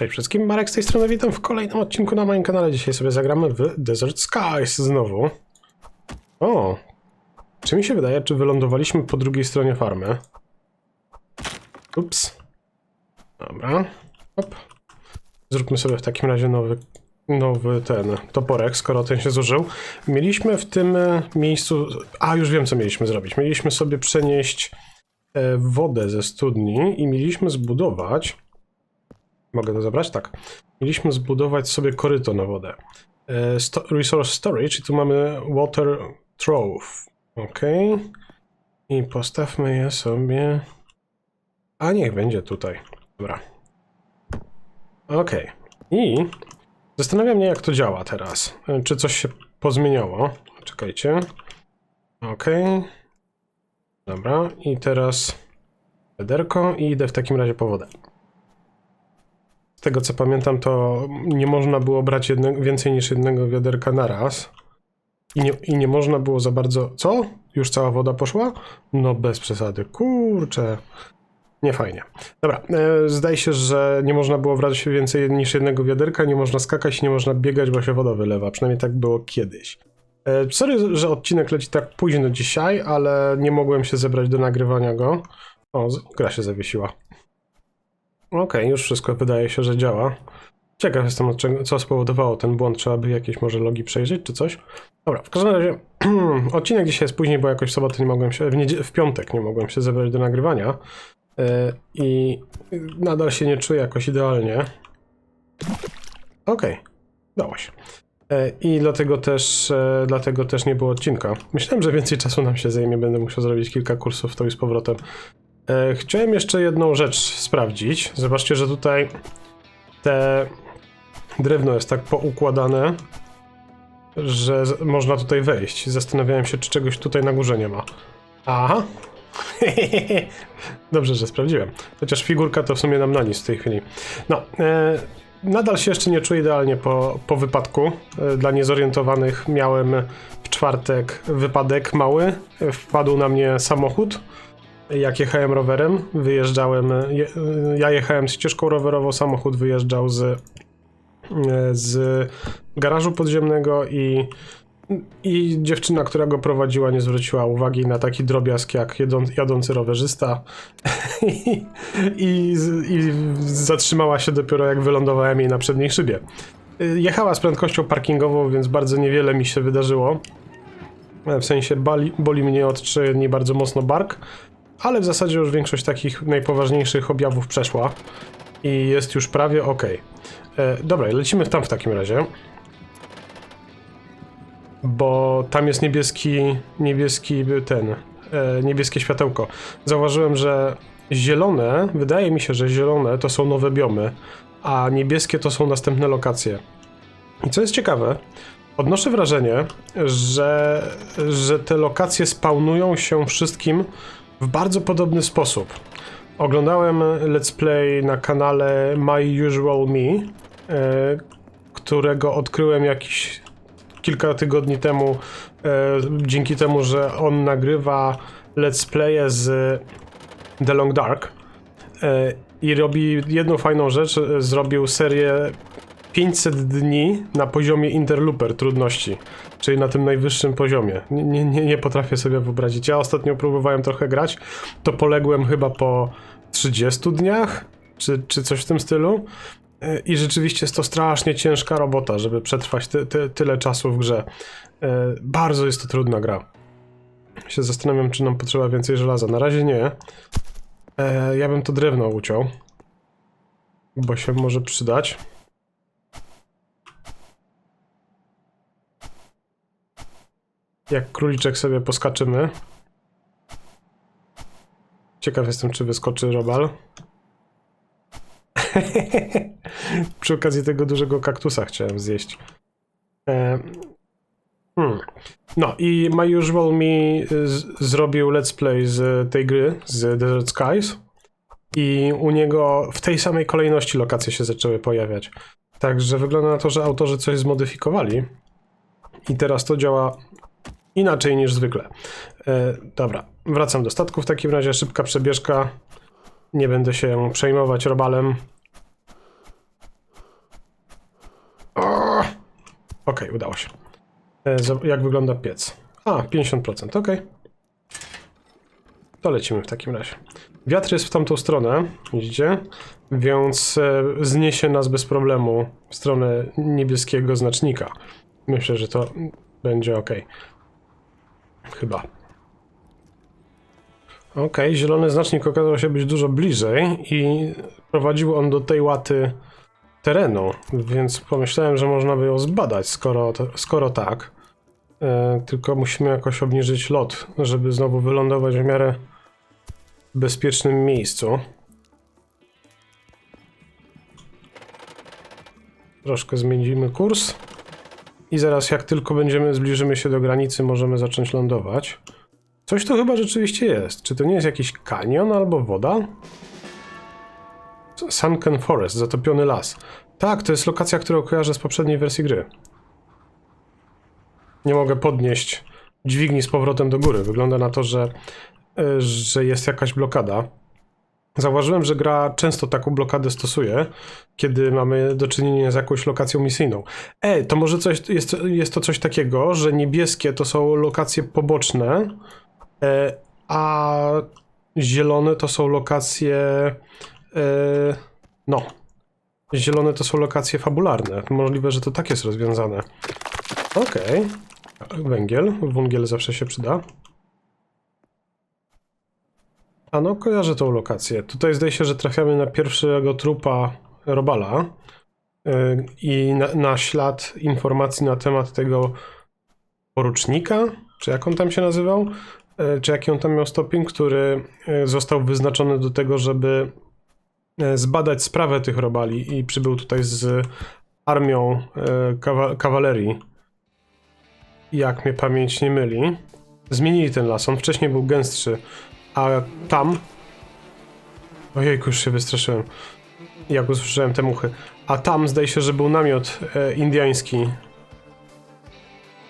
Cześć wszystkim, Marek z tej strony, witam w kolejnym odcinku na moim kanale. Dzisiaj sobie zagramy w Desert Skies znowu. O, czy mi się wydaje, czy wylądowaliśmy po drugiej stronie farmy? Ups. Dobra, hop. Zróbmy sobie w takim razie nowy, nowy ten toporek, skoro ten się zużył. Mieliśmy w tym e, miejscu... A, już wiem, co mieliśmy zrobić. Mieliśmy sobie przenieść e, wodę ze studni i mieliśmy zbudować... Mogę to zabrać? Tak. Mieliśmy zbudować sobie koryto na wodę. E, sto resource storage i tu mamy water trove. Ok. I postawmy je sobie... A niech będzie tutaj. Dobra. Ok. I zastanawiam mnie, jak to działa teraz. E, Czy coś się pozmieniało? Czekajcie. Ok. Dobra. I teraz wiaderko i idę w takim razie po wodę. Tego co pamiętam, to nie można było brać jedne, więcej niż jednego wiaderka na raz. I nie, I nie można było za bardzo. Co? Już cała woda poszła? No bez przesady. Kurczę. Nie fajnie. Dobra, e, zdaje się, że nie można było brać więcej niż jednego wiaderka, nie można skakać, nie można biegać, bo się woda wylewa. Przynajmniej tak było kiedyś. E, sorry, że odcinek leci tak późno dzisiaj, ale nie mogłem się zebrać do nagrywania go. O, gra się zawiesiła. Okej, już wszystko wydaje się, że działa. Ciekaw jestem, co spowodowało ten błąd. Trzeba by jakieś może logi przejrzeć, czy coś. Dobra, w każdym razie odcinek dzisiaj jest później, bo jakoś w sobotę nie mogłem się, w, w piątek nie mogłem się zebrać do nagrywania. Yy, I nadal się nie czuję jakoś idealnie. Okej, dało się. Yy, I dlatego też, e, dlatego też nie było odcinka. Myślałem, że więcej czasu nam się zajmie, będę musiał zrobić kilka kursów to i z powrotem. E, Chciałem jeszcze jedną rzecz sprawdzić. Zobaczcie, że tutaj te drewno jest tak poukładane, że można tutaj wejść. Zastanawiałem się, czy czegoś tutaj na górze nie ma. Aha. Dobrze, że sprawdziłem. Chociaż figurka to w sumie nam na nic w tej chwili. No, e, nadal się jeszcze nie czuję idealnie po, po wypadku. E, dla niezorientowanych miałem w czwartek wypadek mały. E, Wpadł na mnie samochód jak jechałem rowerem, wyjeżdżałem, je, ja jechałem ścieżką rowerową, samochód wyjeżdżał z, z garażu podziemnego i, i dziewczyna, która go prowadziła, nie zwróciła uwagi na taki drobiazg jak jedą, jadący rowerzysta I, i, i zatrzymała się dopiero jak wylądowałem jej na przedniej szybie. Jechała z prędkością parkingową, więc bardzo niewiele mi się wydarzyło. W sensie bali, boli mnie od trzy dni bardzo mocno bark, ale w zasadzie już większość takich najpoważniejszych objawów przeszła i jest już prawie ok. E, dobra, lecimy tam w takim razie. Bo tam jest niebieski, niebieski ten, e, niebieskie światełko. Zauważyłem, że zielone, wydaje mi się, że zielone to są nowe biomy, a niebieskie to są następne lokacje. I co jest ciekawe, odnoszę wrażenie, że, że te lokacje spawnują się wszystkim w bardzo podobny sposób. Oglądałem let's play na kanale My Usual Me, e, którego odkryłem jakiś kilka tygodni temu, e, dzięki temu, że on nagrywa let's playe z The Long Dark e, i robi jedną fajną rzecz, zrobił serię 500 dni na poziomie interlooper trudności, czyli na tym najwyższym poziomie. Nie, nie, nie, potrafię sobie wyobrazić. Ja ostatnio próbowałem trochę grać, to poległem chyba po 30 dniach, czy, czy coś w tym stylu. I rzeczywiście jest to strasznie ciężka robota, żeby przetrwać ty, ty, tyle czasu w grze. E, Bardzo jest to trudna gra. Się zastanawiam, czy nam potrzeba więcej żelaza. Na razie nie. E, Ja bym to drewno uciął, bo się może przydać. Jak króliczek sobie poskaczymy. Ciekaw jestem, czy wyskoczy robal. Przy okazji tego dużego kaktusa chciałem zjeść. E, hmm. No i My Usual Me z, zrobił let's play z tej gry, z Desert Skies. I u niego w tej samej kolejności lokacje się zaczęły pojawiać. Także wygląda na to, że autorzy coś zmodyfikowali. I teraz to działa inaczej niż zwykle. E, dobra, wracam do statku w takim razie, szybka przebieżka. Nie będę się przejmować robalem. Okej, okay, udało się. E, jak wygląda piec? A, 50%, ok. To lecimy w takim razie. Wiatr jest w tamtą stronę, widzicie? Więc e, zniesie nas bez problemu w stronę niebieskiego znacznika. Myślę, że to będzie ok. Chyba. Okej, zielony znacznik okazał się być dużo bliżej i prowadził on do tej łaty terenu, więc pomyślałem, że można by ją zbadać, skoro, skoro tak. E, tylko musimy jakoś obniżyć lot, żeby znowu wylądować w miarę bezpiecznym miejscu. Troszkę zmienimy kurs. I zaraz jak tylko będziemy, zbliżymy się do granicy, możemy zacząć lądować. Coś to chyba rzeczywiście jest. Czy to nie jest jakiś kanion albo woda? Sunken Forest, zatopiony las. Tak, to jest lokacja, którą kojarzę z poprzedniej wersji gry. Nie mogę podnieść dźwigni z powrotem do góry. Wygląda na to, że, e, że jest jakaś blokada. Zauważyłem, że gra często taką blokadę stosuje, kiedy mamy do czynienia z jakąś lokacją misyjną. Ej, to może coś, jest, jest to coś takiego, że niebieskie to są lokacje poboczne, e, a zielone to są lokacje. E, no. Zielone to są lokacje fabularne. Możliwe, że to tak jest rozwiązane. Okej. Węgiel. Węgiel zawsze się przyda. A no, kojarzę tą lokację. Tutaj zdaje się, że trafiamy na pierwszego trupa Robala yy, i na, na ślad informacji na temat tego porucznika, czy jak on tam się nazywał, yy, czy jaki on tam miał stopień, który yy, został wyznaczony do tego, żeby zbadać sprawę tych Robali i przybył tutaj z armią kawa kawalerii. Jak mnie pamięć nie myli. Zmienili ten las, on wcześniej był gęstszy. A tam. Ojejku, już się wystraszyłem. Jak usłyszałem te muchy. A tam zdaje się, że był namiot e, indiański.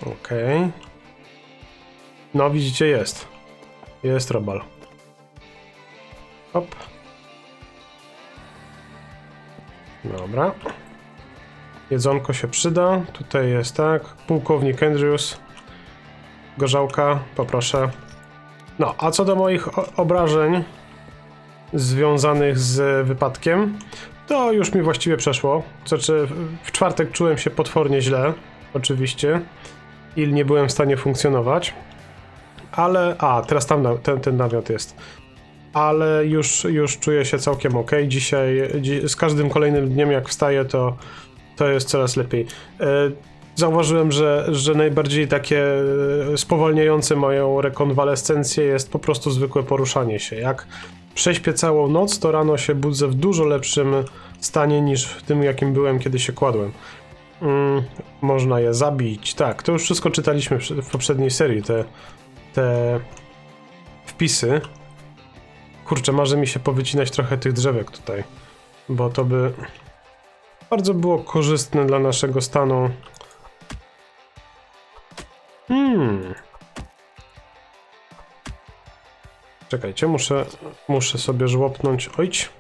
Okej. No, widzicie, jest. Jest robal. Hop. Dobra. Jedzonko się przyda. Tutaj jest tak. Pułkownik Andrews. Gorzałka, poproszę. No, a co do moich obrażeń związanych z wypadkiem, to już mi właściwie przeszło. Znaczy, w- czwartek czułem się potwornie źle, oczywiście, i nie byłem w stanie funkcjonować. Ale, a, teraz tam na, ten, ten namiot jest. Ale już, już czuję się całkiem ok. Dzisiaj, dzi z każdym kolejnym dniem, jak wstaję, to, to jest coraz lepiej. E, Zauważyłem, że, że najbardziej takie e, spowalniające moją rekonwalescencję jest po prostu zwykłe poruszanie się. Jak prześpię całą noc, to rano się budzę w dużo lepszym stanie niż w tym, jakim byłem, kiedy się kładłem. Mm, można je zabić. Tak, to już wszystko czytaliśmy w poprzedniej serii, te, te wpisy. Kurczę, marzy mi się powycinać trochę tych drzewek tutaj, bo to by bardzo było korzystne dla naszego stanu. Hmm. Czekajcie, muszę, muszę sobie żłopnąć. Ojć.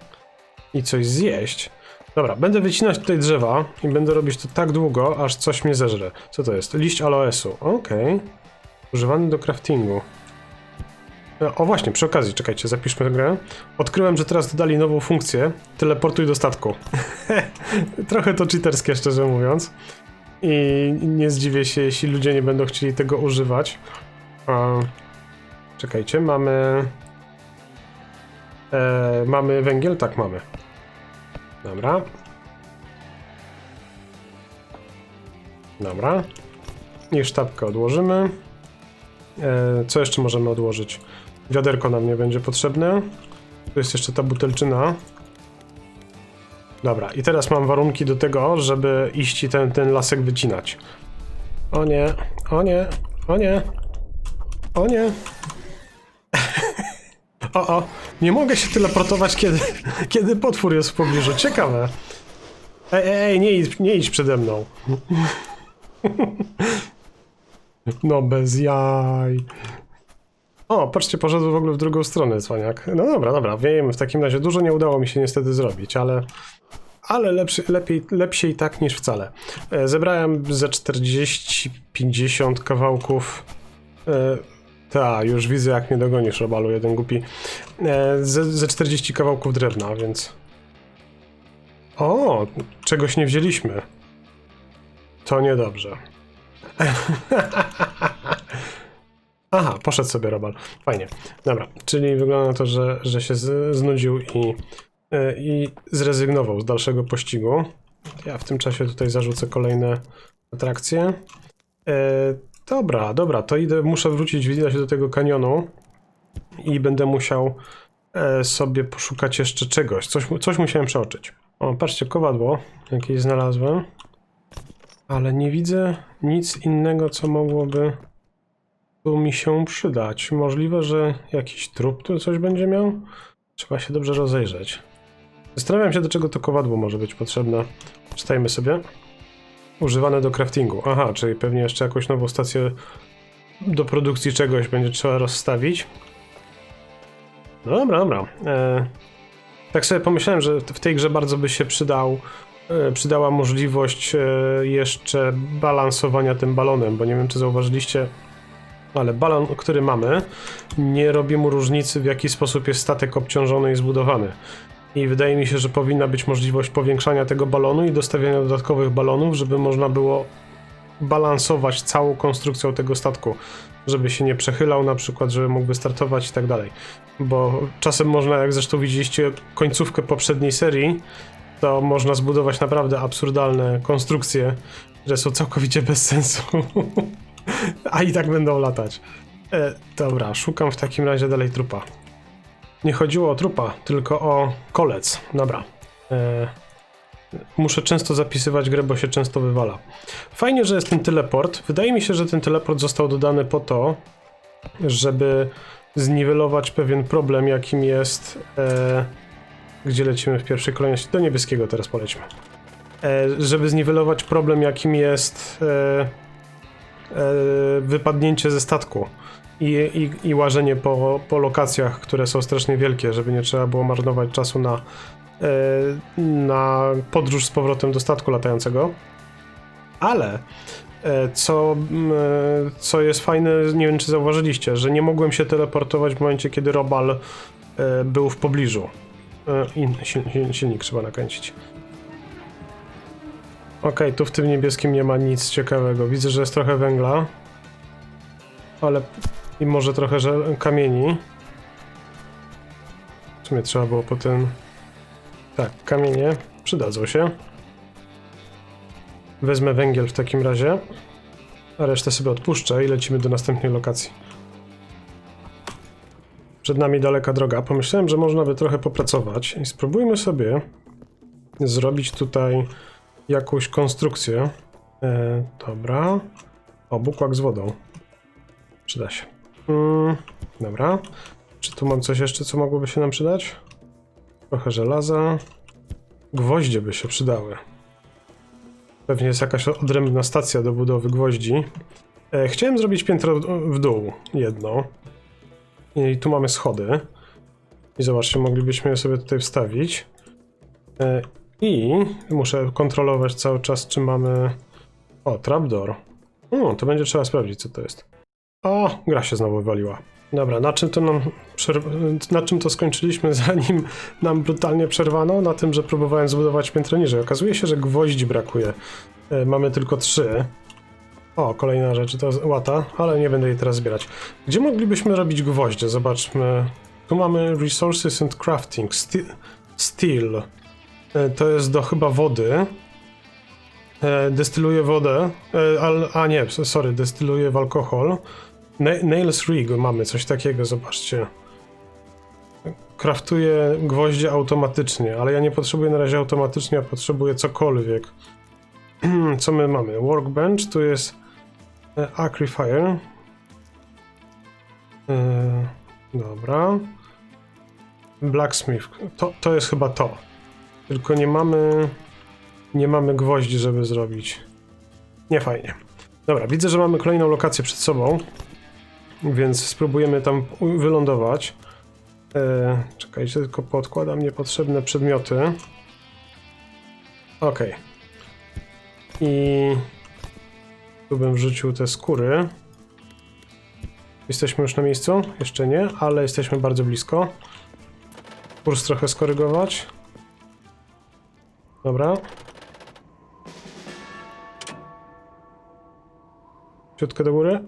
I coś zjeść. Dobra, będę wycinać tutaj drzewa i będę robić to tak długo, aż coś mnie zeżre. Co to jest? Liść aloesu. Okej. Używany do craftingu. E, O właśnie, przy okazji, czekajcie, zapiszmy grę. Odkryłem, że teraz dodali nową funkcję. Teleportuj do statku. Trochę to cheaterskie, szczerze mówiąc. I nie zdziwię się, jeśli ludzie nie będą chcieli tego używać. Czekajcie, mamy. E, mamy węgiel? Tak, mamy. Dobra. Dobra. I sztabkę odłożymy. E, co jeszcze możemy odłożyć? Wiaderko nam nie będzie potrzebne. Tu jest jeszcze ta butelczyna. Dobra, i teraz mam warunki do tego, żeby iść i ten, ten lasek wycinać. O nie, o nie, o nie, o nie. o, o, nie mogę się teleportować, kiedy, kiedy potwór jest w pobliżu. Ciekawe. Ej, ej, ej nie, idź, nie idź przede mną. no bez jaj. O, patrzcie, poszedł w ogóle w drugą stronę, cwaniak. No dobra, dobra, wiemy w takim razie. Dużo nie udało mi się niestety zrobić, ale ale lepszy, lepiej, lepsiej tak niż wcale. E, Zebrałem ze 40-50 kawałków. E, ta, już widzę jak mnie dogonisz, Robalu, jeden głupi. E, ze, ze 40 kawałków drewna, więc... O, czegoś nie wzięliśmy. To niedobrze. Aha, poszedł sobie Robal. Fajnie. Dobra, czyli wygląda na to, że, że się znudził i, i zrezygnował z dalszego pościgu. Ja w tym czasie tutaj zarzucę kolejne atrakcje. E, dobra, dobra, to idę, muszę wrócić widać do tego kanionu i będę musiał e, sobie poszukać jeszcze czegoś. Coś, coś musiałem przeoczyć. O, patrzcie, kowadło jakieś znalazłem. Ale nie widzę nic innego, co mogłoby tu mi się przydać. Możliwe, że jakiś trup tu coś będzie miał? Trzeba się dobrze rozejrzeć. Zastanawiam się, do czego to kowadło może być potrzebne. Czytajmy sobie. Używane do craftingu. Aha, czyli pewnie jeszcze jakąś nową stację do produkcji czegoś będzie trzeba rozstawić. No dobra, dobra. E, tak sobie pomyślałem, że w tej grze bardzo by się przydał, e, przydała możliwość e, jeszcze balansowania tym balonem, bo nie wiem, czy zauważyliście, ale balon, który mamy, nie robi mu różnicy, w jaki sposób jest statek obciążony i zbudowany. I wydaje mi się, że powinna być możliwość powiększania tego balonu i dostawiania dodatkowych balonów, żeby można było balansować całą konstrukcją tego statku, żeby się nie przechylał na przykład, żeby mógł wystartować i tak dalej. Bo czasem można, jak zresztą widzieliście końcówkę poprzedniej serii, to można zbudować naprawdę absurdalne konstrukcje, które są całkowicie bez sensu. A i tak będą latać. E, dobra, szukam w takim razie dalej trupa. Nie chodziło o trupa, tylko o kolec. Dobra. E, muszę często zapisywać grę, bo się często wywala. Fajnie, że jest ten teleport. Wydaje mi się, że ten teleport został dodany po to, żeby zniwelować pewien problem, jakim jest. E, gdzie lecimy w pierwszej kolejności? Do niebieskiego teraz polećmy. E, żeby zniwelować problem, jakim jest. Wypadnięcie ze statku i, i, i łażenie po, po lokacjach, które są strasznie wielkie, żeby nie trzeba było marnować czasu na, e, na podróż z powrotem do statku latającego. Ale e, co, e, co jest fajne, nie wiem czy zauważyliście, że nie mogłem się teleportować w momencie, kiedy Robal był w pobliżu. I sil, sil, silnik trzeba nakręcić. Okej, tu w tym niebieskim nie ma nic ciekawego. Widzę, że jest trochę węgla. Ale i może trochę że kamieni. W sumie trzeba było potem... Tak, kamienie przydadzą się. Wezmę węgiel w takim razie. A resztę sobie odpuszczę i lecimy do następnej lokacji. Przed nami daleka droga. Pomyślałem, że można by trochę popracować i spróbujmy sobie zrobić tutaj jakąś konstrukcję. E, dobra. O, bukłak z wodą. Przyda się. Mm, dobra. Czy tu mam coś jeszcze, co mogłoby się nam przydać? Trochę żelaza. Gwoździe by się przydały. Pewnie jest jakaś odrębna stacja do budowy gwoździ. E, chciałem zrobić piętro w dół, jedno. I tu mamy schody. I zobaczcie, moglibyśmy je sobie tutaj wstawić. E, I muszę kontrolować cały czas, czy mamy... O, trapdoor. O, to będzie trzeba sprawdzić, co to jest. O, gra się znowu wywaliła. Dobra, na czym to nam na czym to skończyliśmy, zanim nam brutalnie przerwano? Na tym, że próbowałem zbudować piętro niżej. Okazuje się, że gwoździ brakuje. E, mamy tylko trzy. O, kolejna rzecz, to łata, ale nie będę jej teraz zbierać. Gdzie moglibyśmy robić gwoździe? Zobaczmy. Tu mamy Resources and Crafting. Steel. steel. E, To jest do chyba wody. E, Destyluje wodę. Al, a nie, sorry, destyluje w alkohol. Na- Nails Rig mamy coś takiego, zobaczcie. Kraftuje gwoździe automatycznie, ale ja nie potrzebuję na razie automatycznie, a potrzebuję cokolwiek. Co my mamy? Workbench, tu jest e, Acrifier. E, dobra. Blacksmith. To, to jest chyba to. Tylko nie mamy. Nie mamy gwoździ, żeby zrobić. Nie fajnie. Dobra, widzę, że mamy kolejną lokację przed sobą. Więc spróbujemy tam wylądować. E, czekajcie, tylko podkładam niepotrzebne przedmioty. Okej. I tu bym wrzucił te skóry. Jesteśmy już na miejscu? Jeszcze nie, ale jesteśmy bardzo blisko. Kurs trochę skorygować. Dobra. Ciutkę do góry.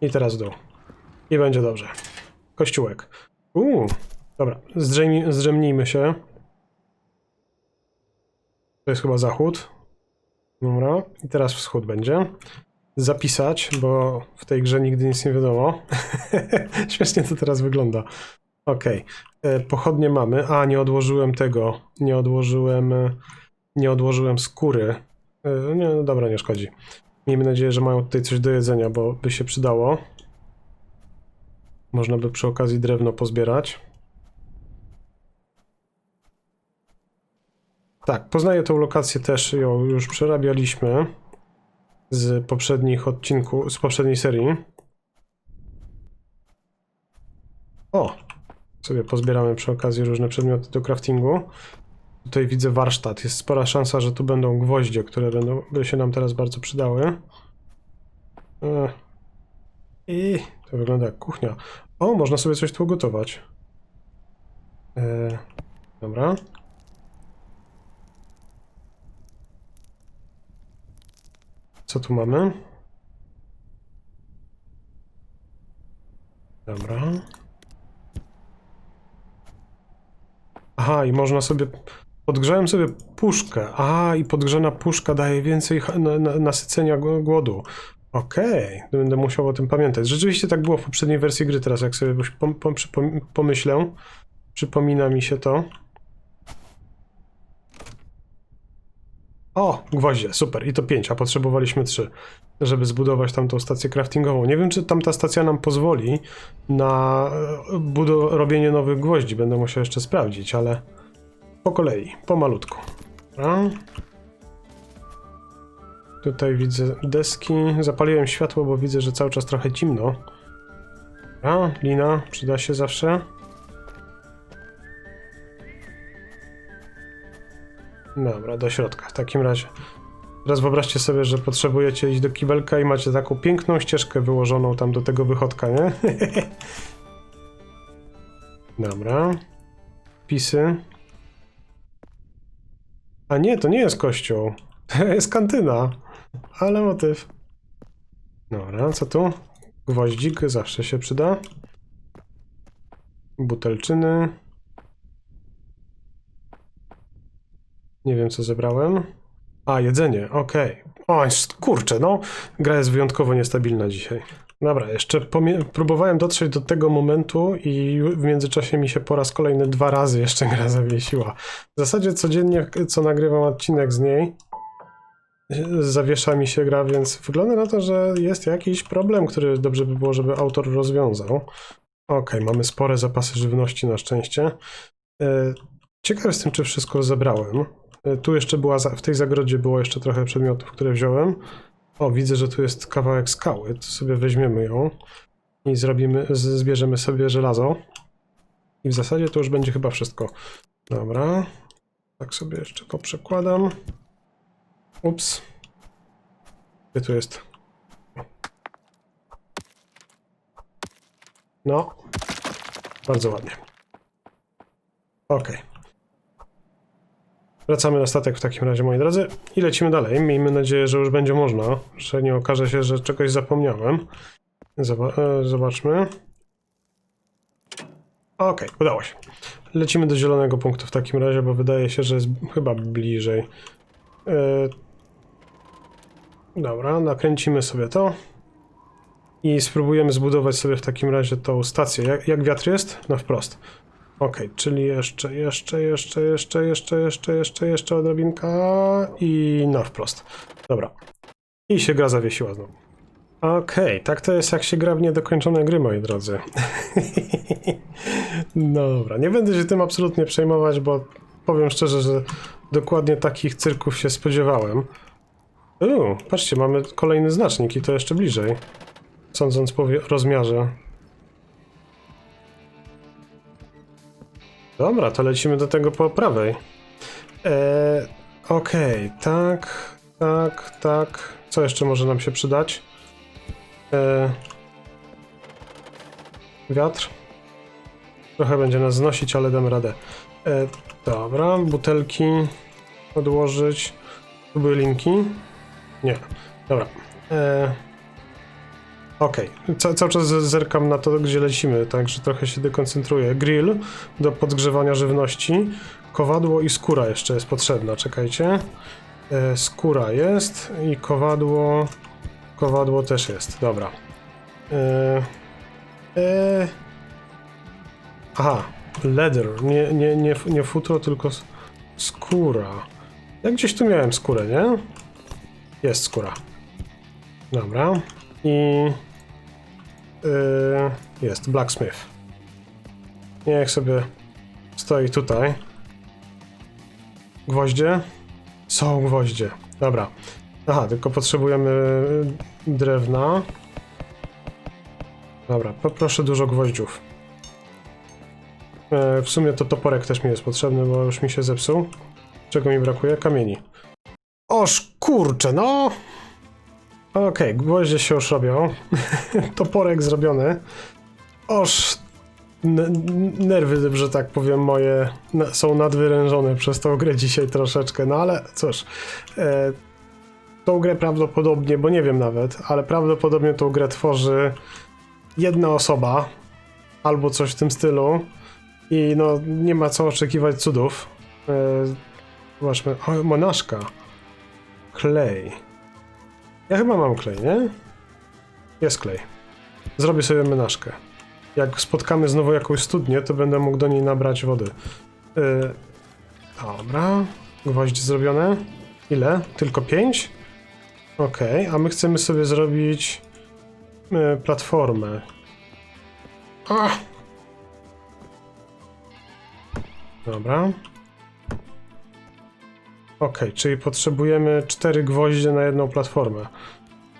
I teraz dół. I będzie dobrze. Kościółek. Uuu, dobra. Zdrzemnij, zdrzemnijmy się. To jest chyba zachód. Dobra. I teraz wschód będzie. Zapisać, bo w tej grze nigdy nic nie wiadomo. Śmiesznie to teraz wygląda. Okej. E, Pochodnie mamy. A, nie odłożyłem tego. Nie odłożyłem... Nie odłożyłem skóry. E, Nie, no dobra, nie szkodzi. Miejmy nadzieję, że mają tutaj coś do jedzenia, bo by się przydało. Można by przy okazji drewno pozbierać. Tak, poznaję tą lokację też, ją już przerabialiśmy z poprzednich odcinków, z poprzedniej serii. O! Sobie pozbieramy przy okazji różne przedmioty do craftingu. Tutaj widzę warsztat. Jest spora szansa, że tu będą gwoździe, które będą, by się nam teraz bardzo przydały. E. I to wygląda jak kuchnia. O, można sobie coś tu gotować. E, dobra. Co tu mamy? Dobra. Aha, i można sobie. Podgrzałem sobie puszkę. Aha, i podgrzana puszka daje więcej nasycenia gł- głodu. Okej, będę musiał o tym pamiętać. Rzeczywiście tak było w poprzedniej wersji gry, teraz jak sobie pomyślę, przypomina mi się to. O, gwoździe, super. I to 5, a potrzebowaliśmy 3, żeby zbudować tamtą stację craftingową. Nie wiem, czy tamta stacja nam pozwoli na e, robienie nowych gwoździ. Będę musiał jeszcze sprawdzić, ale po kolei, pomalutku. Dobra. Tutaj widzę deski. Zapaliłem światło, bo widzę, że cały czas trochę ciemno. A, lina przyda się zawsze. Dobra, do środka. W takim razie. Teraz wyobraźcie sobie, że potrzebujecie iść do kibelka i macie taką piękną ścieżkę wyłożoną tam do tego wychodka, nie? Dobra. Pisy. A nie, to nie jest kościół. Jest kantyna. Ale motyw. Dobra, co tu? Gwoździk zawsze się przyda. Butelczyny. Nie wiem, co zebrałem. A, jedzenie, okej. O, jest- kurczę, no. Gra jest wyjątkowo niestabilna dzisiaj. Dobra, jeszcze próbowałem dotrzeć do tego momentu i w międzyczasie mi się po raz kolejny dwa razy jeszcze gra zawiesiła. W zasadzie codziennie, co nagrywam odcinek z niej, zawiesza mi się gra, więc wygląda na to, że jest jakiś problem, który dobrze by było, żeby autor rozwiązał. Okej, mamy spore zapasy żywności na szczęście. E, Ciekaw jestem, czy wszystko zebrałem. E, Tu jeszcze była, w tej zagrodzie było jeszcze trochę przedmiotów, które wziąłem. O, widzę, że tu jest kawałek skały, to sobie weźmiemy ją i zrobimy, zbierzemy sobie żelazo. I w zasadzie to już będzie chyba wszystko. Dobra, tak sobie jeszcze poprzekładam. Ups. Gdzie tu jest? No, bardzo ładnie. Okej. Wracamy na statek w takim razie, moi drodzy, i lecimy dalej. Miejmy nadzieję, że już będzie można, że nie okaże się, że czegoś zapomniałem. E, zobaczmy. Okej, udało się. Lecimy do zielonego punktu w takim razie, bo wydaje się, że jest chyba bliżej. E, Dobra, nakręcimy sobie to. I spróbujemy zbudować sobie w takim razie tą stację. Jak, jak wiatr jest? Na wprost. Okej, czyli jeszcze, jeszcze, jeszcze, jeszcze, jeszcze, jeszcze, jeszcze, jeszcze odrobinka i na wprost. Dobra. I się gra zawiesiła znowu. Okej, tak to jest jak się gra w niedokończone gry, moi drodzy. dobra, nie będę się tym absolutnie przejmować, bo powiem szczerze, że dokładnie takich cyrków się spodziewałem. Uuu, patrzcie, mamy kolejny znacznik i to jeszcze bliżej. Sądząc po rozmiarze. Dobra, to lecimy do tego po prawej. Eee, Okej, tak, tak, tak. Co jeszcze może nam się przydać? Eee, wiatr. Trochę będzie nas znosić, ale damy radę. Eee, dobra, butelki odłożyć. Tu były linki? Nie. Dobra. Eee, Okej, Ca cały czas zerkam na to, gdzie lecimy, także trochę się dekoncentruję. Grill do podgrzewania żywności, kowadło i skóra jeszcze jest potrzebna, czekajcie. E, skóra jest i kowadło, kowadło też jest, dobra. E, e, aha, leather, nie, nie, nie, nie futro, tylko skóra. Ja gdzieś tu miałem skórę, nie? Jest skóra. Dobra. I yy, jest blacksmith. Niech sobie stoi tutaj. Gwoździe? Są gwoździe. Dobra. Aha, tylko potrzebujemy drewna. Dobra, poproszę dużo gwoździów. E, w sumie to toporek też mi jest potrzebny, bo już mi się zepsuł. Czego mi brakuje? Kamieni. Oż kurczę, no! Okej, gwoździe się już robią. Toporek zrobiony. Oż nerwy, że tak powiem, moje są nadwyrężone przez tą grę dzisiaj troszeczkę, no ale cóż. E, tą grę prawdopodobnie, bo nie wiem nawet, ale prawdopodobnie tą grę tworzy jedna osoba albo coś w tym stylu i no nie ma co oczekiwać cudów. E, zobaczmy, o, monaszka. Klej. Ja chyba mam klej, nie? Jest klej. Zrobię sobie menażkę. Jak spotkamy znowu jakąś studnię, to będę mógł do niej nabrać wody. Yy, dobra. Gwoździe zrobione. Ile? Tylko 5? Okej, a my chcemy sobie zrobić yy, platformę. Ach! Dobra. Okej, czyli potrzebujemy cztery gwoździe na jedną platformę.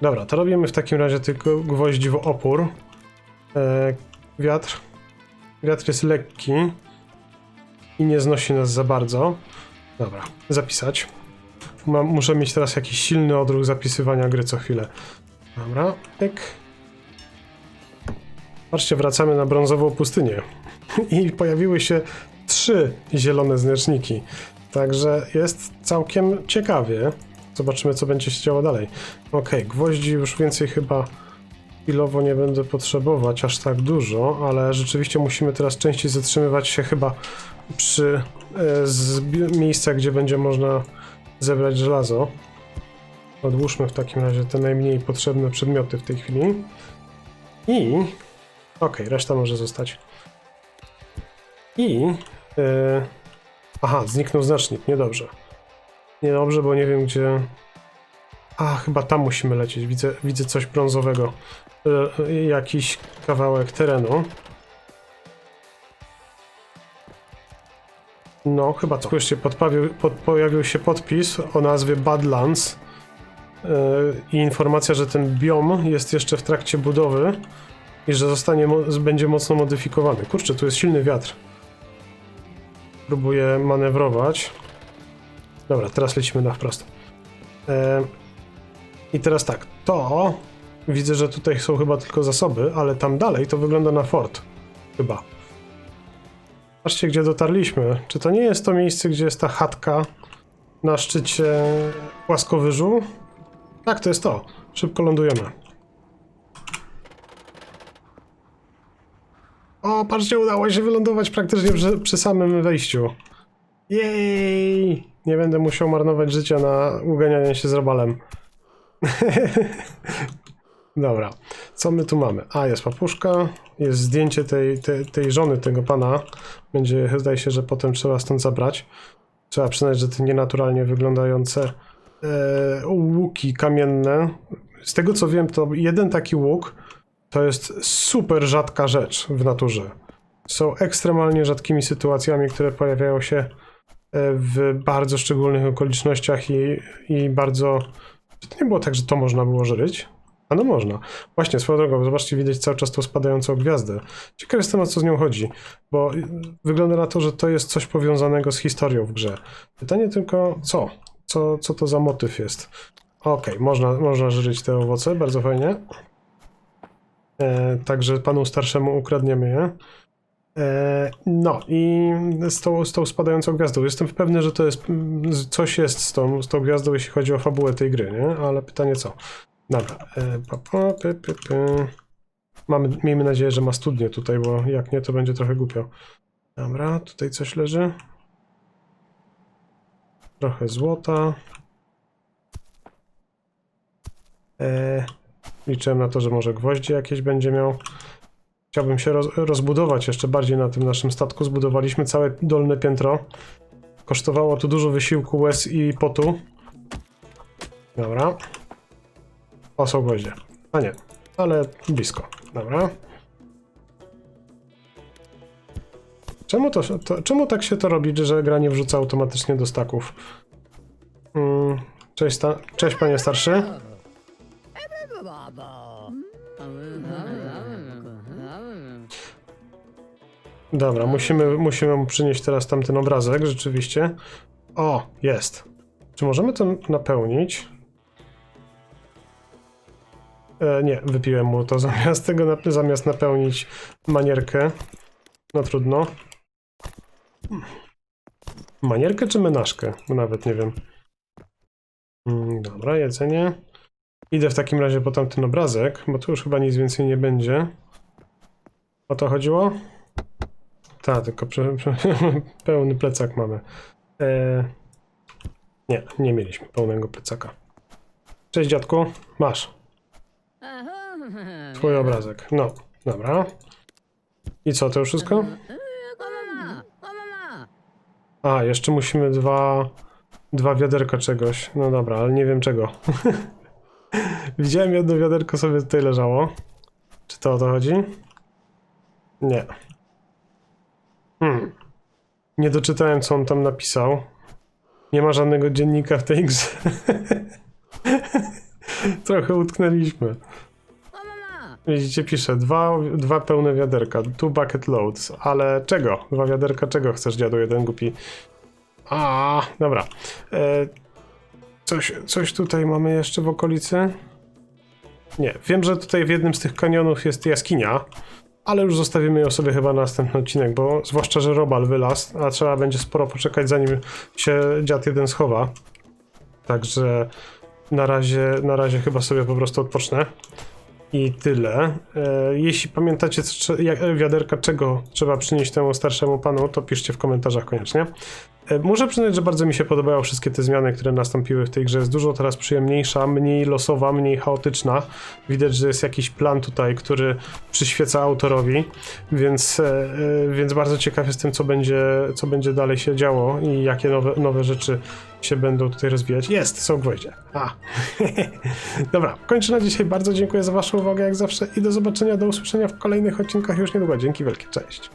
Dobra, to robimy w takim razie tylko gwoździ w opór. E, wiatr. Wiatr jest lekki i nie znosi nas za bardzo. Dobra, zapisać. Mam, muszę mieć teraz jakiś silny odruch zapisywania gry co chwilę. Dobra, pyk. Patrzcie, wracamy na brązową pustynię. I pojawiły się trzy zielone znaczniki. Także jest całkiem ciekawie. Zobaczymy, co będzie się działo dalej. Ok, gwoździ już więcej chyba chwilowo nie będę potrzebować aż tak dużo, ale rzeczywiście musimy teraz częściej zatrzymywać się chyba przy zbi- miejscach, gdzie będzie można zebrać żelazo. Odłóżmy w takim razie te najmniej potrzebne przedmioty w tej chwili. I... Ok, reszta może zostać. I... E, Aha, zniknął znacznik, niedobrze. Niedobrze, bo nie wiem gdzie... A, chyba tam musimy lecieć, widzę, widzę coś brązowego. E, jakiś kawałek terenu. No, chyba to. Spójrzcie, podpawił, pod, pojawił się podpis o nazwie Badlands e, i informacja, że ten biom jest jeszcze w trakcie budowy i że zostanie, będzie mocno modyfikowany. Kurczę, tu jest silny wiatr. Próbuję manewrować. Dobra, teraz lecimy na wprost. E, I teraz tak, to widzę, że tutaj są chyba tylko zasoby, ale tam dalej to wygląda na fort. Chyba. Patrzcie, gdzie dotarliśmy. Czy to nie jest to miejsce, gdzie jest ta chatka na szczycie płaskowyżu? Tak, to jest to. Szybko lądujemy. O, patrzcie, udało się wylądować praktycznie przy, przy samym wejściu. Jej! Nie będę musiał marnować życia na uganianie się z robalem. Dobra, co my tu mamy? A, jest papuszka, jest zdjęcie tej, tej, tej żony tego pana. Będzie, zdaje się, że potem trzeba stąd zabrać. Trzeba przyznać, że te nienaturalnie wyglądające e, łuki kamienne. Z tego co wiem, to jeden taki łuk to jest super rzadka rzecz w naturze. Są ekstremalnie rzadkimi sytuacjami, które pojawiają się e, w bardzo szczególnych okolicznościach i, i bardzo. To nie było tak, że to można było żyć? A no można. Właśnie, swoją drogą, zobaczcie, widać cały czas tą spadającą gwiazdę. Ciekaw jestem, o co z nią chodzi, bo wygląda na to, że to jest coś powiązanego z historią w grze. Pytanie tylko, co? Co, co to za motyw jest? Okej, można, można żyć te owoce, bardzo fajnie. E, także panu starszemu ukradniemy je. E, no i z tą, z tą spadającą gwiazdą. Jestem pewny, że to jest coś jest z tą, z tą gwiazdą, jeśli chodzi o fabułę tej gry, nie? Ale pytanie co? Dobra. E, pa, pa. Mamy, miejmy nadzieję, że ma studnię tutaj, bo jak nie, to będzie trochę głupio. Dobra, tutaj coś leży. Trochę złota. E, liczyłem na to, że może gwoździe jakieś będzie miał. Chciałbym się roz, rozbudować jeszcze bardziej na tym naszym statku. Zbudowaliśmy całe dolne piętro. Kosztowało to dużo wysiłku, łez i potu. Dobra. O, są gwoździe. A nie, ale blisko. Dobra. Czemu, to, to, czemu tak się to robi, że gra nie wrzuca automatycznie do staków? Mm, cześć, cześć panie starszy. Dobra, musimy, musimy mu przynieść teraz tamten obrazek, rzeczywiście. O, jest. Czy możemy to napełnić? E, nie, wypiłem mu to zamiast tego, zamiast napełnić manierkę. No trudno. Manierkę czy menażkę? Nawet nie wiem. Mm, Dobra, jedzenie. Idę w takim razie po tamten obrazek, bo tu już chyba nic więcej nie będzie. O to chodziło? Tak, tylko prze, prze, pełny plecak mamy. E, nie, nie mieliśmy pełnego plecaka. Cześć dziadku, masz twój obrazek. No, dobra. I co, to już wszystko? A, jeszcze musimy dwa, dwa wiaderka czegoś. No dobra, ale nie wiem czego. Widziałem jedno wiaderko sobie tutaj leżało. Czy to o to chodzi? Nie. Hmm. Nie doczytałem, co on tam napisał. Nie ma żadnego dziennika w tej grze. Trochę utknęliśmy. Widzicie, pisze dwa, dwa pełne wiaderka, two bucket loads, ale czego? Dwa wiaderka czego chcesz, dziadu, jeden głupi? A, dobra. E, coś, coś tutaj mamy jeszcze w okolicy? Nie, wiem, że tutaj w jednym z tych kanionów jest jaskinia, ale już zostawimy ją sobie chyba na następny odcinek, bo zwłaszcza, że robal wylazł, a trzeba będzie sporo poczekać, zanim się dziad jeden schowa. Także na razie, na razie chyba sobie po prostu odpocznę. I tyle. E, jeśli pamiętacie wiaderka, czego trzeba przynieść temu starszemu panu, to piszcie w komentarzach koniecznie. E, muszę przyznać, że bardzo mi się podobają wszystkie te zmiany, które nastąpiły w tej grze. Jest dużo teraz przyjemniejsza, mniej losowa, mniej chaotyczna. Widać, że jest jakiś plan tutaj, który przyświeca autorowi, więc, e, e, więc bardzo ciekaw jestem, co będzie, co będzie dalej się działo i jakie nowe, nowe rzeczy się będą tutaj rozwijać. Jest, są gwoździe. A. Dobra, kończę na dzisiaj. Bardzo dziękuję za Waszą uwagę, jak zawsze, i do zobaczenia, do usłyszenia w kolejnych odcinkach już niedługo. Dzięki wielkie, cześć.